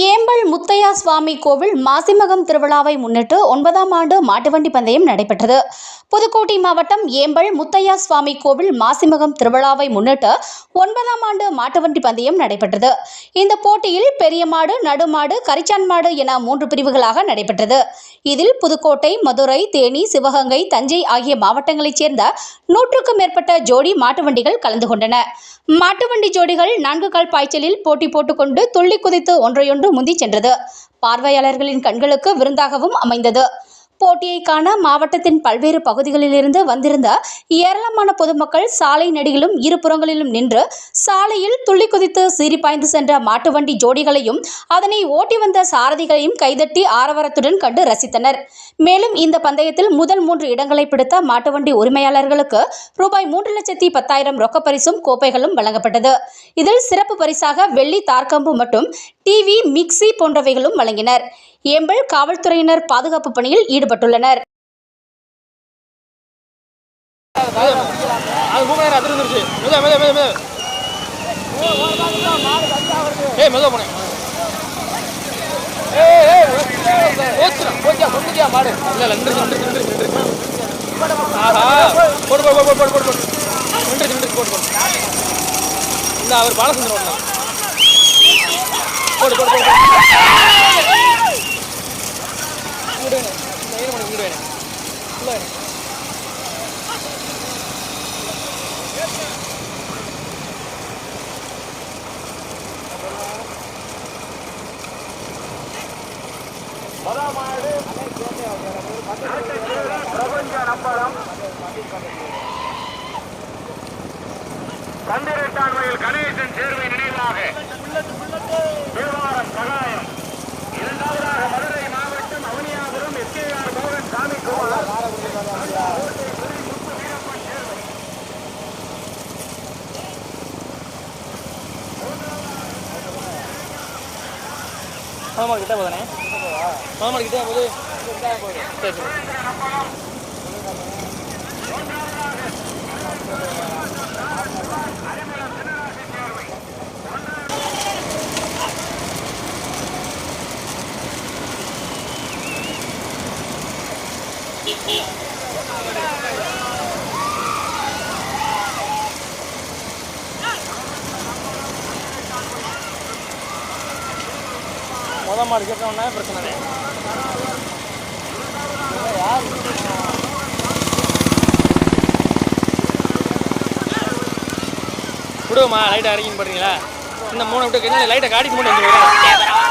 ஏம்பல் முத்தையா சுவாமி கோவில் மாசிமகம் திருவிழாவை முன்னிட்டு ஒன்பதாம் ஆண்டு மாட்டுவண்டி பந்தயம் நடைபெற்றது. புதுக்கோட்டை மாவட்டம் ஏம்பல் முத்தையா சுவாமி கோவில் மாசிமகம் திருவிழாவை முன்னிட்டு ஒன்பதாம் ஆண்டு மாட்டுவண்டி பந்தயம் நடைபெற்றது. இந்த போட்டியில் பெரிய மாடு நடுமாடு கரிச்சான் மாடு என மூன்று பிரிவுகளாக நடைபெற்றது. இதில் புதுக்கோட்டை மதுரை தேனி சிவகங்கை தஞ்சை ஆகிய மாவட்டங்களைச் சேர்ந்த நூற்றுக்கும் மேற்பட்ட ஜோடி மாட்டுவண்டிகள் கலந்து கொண்டன. மாட்டுவண்டி ஜோடிகள் நான்கு கால் பாய்ச்சலில் போட்டி போட்டுக்கொண்டு துள்ளி குதித்து ஒன்றையொன்று முந்திச் சென்றது. பார்வையாளர்களின் கண்களுக்கு விருந்தாகவும் அமைந்தது. போட்டியை காண மாவட்டத்தின் பல்வேறு பகுதிகளிலிருந்து வந்திருந்த ஏராளமான பொதுமக்கள் சாலை நடிகளும் இருபுறங்களிலும் நின்று சாலையில் துள்ளி குதித்து சீறி பாய்ந்து சென்ற மாட்டுவண்டி ஜோடிகளையும் அதனை ஓட்டி வந்த சாரதிகளையும் கைதட்டி ஆரவாரத்துடன் கண்டு ரசித்தனர். மேலும் இந்த பந்தயத்தில் முதல் மூன்று இடங்களை பிடித்த மாட்டுவண்டி உரிமையாளர்களுக்கு ரூபாய் மூன்று லட்சத்தி பத்தாயிரம் ரொக்கப்பரிசும் கோப்பைகளும் வழங்கப்பட்டது. இதில் சிறப்பு பரிசாக வெள்ளி தார்கம்பு மற்றும் டிவி மிக்சி போன்றவைகளும் வழங்கினர். எம்பல் காவல்துறையினர் பாதுகாப்பு பணியில் ஈடுபட்டுள்ளனர். அது அதிர்ந்து மாடு இல்ல நின்று நின்று நின்று நின்று ஆஹா. போடு போடு போடு போடு போடு போடு. நின்று நின்று போடு போடு இந்த அவர் பாலசுந்தரம் போடு போடு போடு. உள்ள வேணும் கந்திரட்டான்மையில் கணேசன் சேர்வை நினைவாக. தேவாரம் சகாயம். இரண்டாவதாக மதுரை மாவட்டம் அவனியாபுரம் எஸ்கேஆர் மோகன் சாமி சாமிக்குமார். மாமா கிட்டே போதானே மாமா கிட்டே போகுது சரி மொதல் மாடு கேட்டோம்னா பிரச்சனை இல்லை விடுவோமா லைட்டை இறங்கின்னு போடுறீங்களா? இந்த மூணு விட்டு லைட்டை காட்டிட்டு மட்டும் வந்து